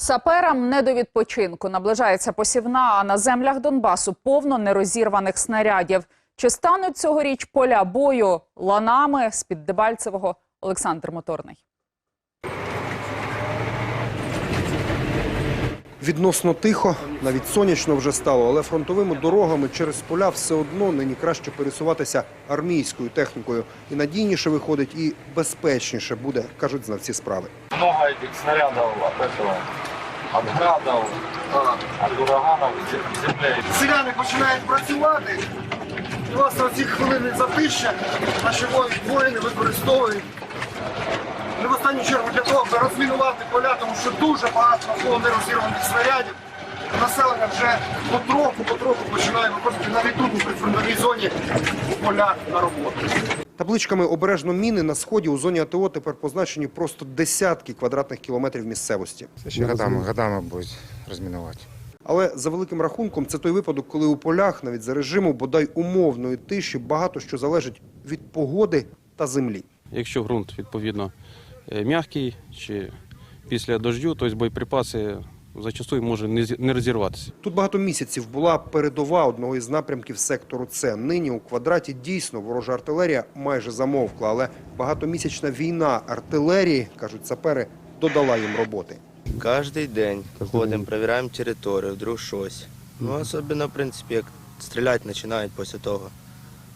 Саперам не до відпочинку. Наближається посівна, а на землях Донбасу повно нерозірваних снарядів. Чи стануть цьогоріч поля бою ланами з-під Дебальцевого Олександр Моторний? Відносно тихо, навіть сонячно вже стало, але фронтовими дорогами через поля все одно нині краще пересуватися армійською технікою. І надійніше виходить, і безпечніше буде, кажуть знавці справи. много снарядов от этого, от градов, от ураганов зе- земля. селяни починають працювати. І власне ці хвилини затища наші вої- воїни використовують. Не в останню чергу для того, аби розмінувати поля, тому що дуже багато навколо нерозірваних снарядів. Населення вже потроху, потроху починає виходити навіть тут, у прифронтовій зоні, поля на роботу. Табличками обережно міни на сході у зоні АТО тепер позначені просто десятки квадратних кілометрів місцевості. Це ще годами, годами будуть розмінувати. Але за великим рахунком, це той випадок, коли у полях, навіть за режиму бодай умовної тиші, багато що залежить від погоди та землі. Якщо ґрунт відповідно е, м'який чи після дождю, то боєприпаси зачастую може не розірватися. Тут багато місяців була передова одного із напрямків сектору С. Нині у квадраті дійсно ворожа артилерія майже замовкла, але багатомісячна війна артилерії, кажуть сапери, додала їм роботи. Кожний день ходимо, перевіряємо територію, вдруг щось. Ну, особливо, в принципі, як стріляти починають після того.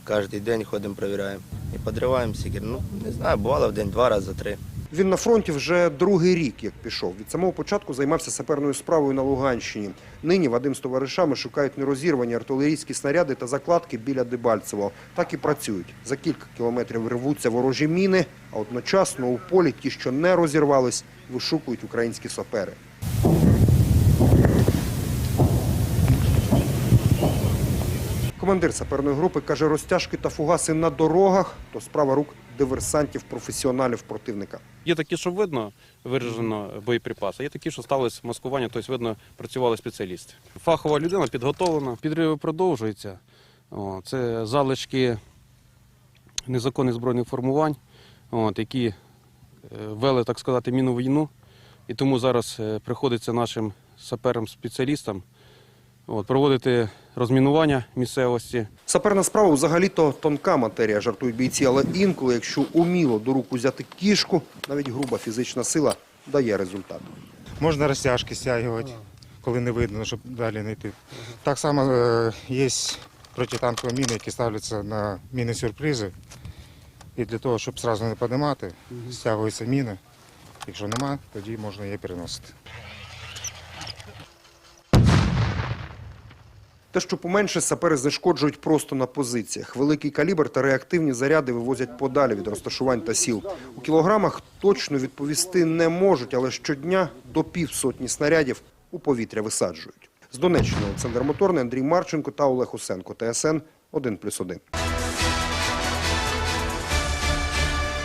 Кожен день ходимо, перевіряємо. І підриваємо сігір. Ну, не знаю, бувало в день два рази, три. Він на фронті вже другий рік, як пішов. Від самого початку займався саперною справою на Луганщині. Нині Вадим з товаришами шукають нерозірвані артилерійські снаряди та закладки біля Дебальцевого. Так і працюють. За кілька кілометрів рвуться ворожі міни, а одночасно у полі ті, що не розірвались, вишукують українські сапери. Командир саперної групи каже, розтяжки та фугаси на дорогах то справа рук диверсантів-професіоналів противника. Є такі, що видно виражено боєприпаси, є такі, що ставились маскування, тобто видно працювали спеціалісти. Фахова людина підготовлена, підриви продовжуються. О, Це залишки незаконних збройних формувань, от, які е, вели, так сказати, мінну війну. І тому зараз е, приходиться нашим саперам-спеціалістам от, проводити розмінування місцевості, Саперна справа взагалі-то тонка матерія, жартують бійці, але інколи, якщо уміло до рук взяти кішку, навіть груба фізична сила дає результат. Можна розтяжки стягувати, коли не видно, щоб далі не йти. Так само е, є протитанкові міни, які ставляться на міни сюрпризи. І для того, щоб одразу не піднімати, стягуються міни. Якщо нема, тоді можна її переносити. Те, що поменше, сапери знешкоджують просто на позиціях. Великий калібр та реактивні заряди вивозять подалі від розташувань та сіл. У кілограмах точно відповісти не можуть, але щодня до півсотні снарядів у повітря висаджують. З Донеччини Олександр Моторний, Андрій Марченко та Олег Усенко. ТСН 1+,1.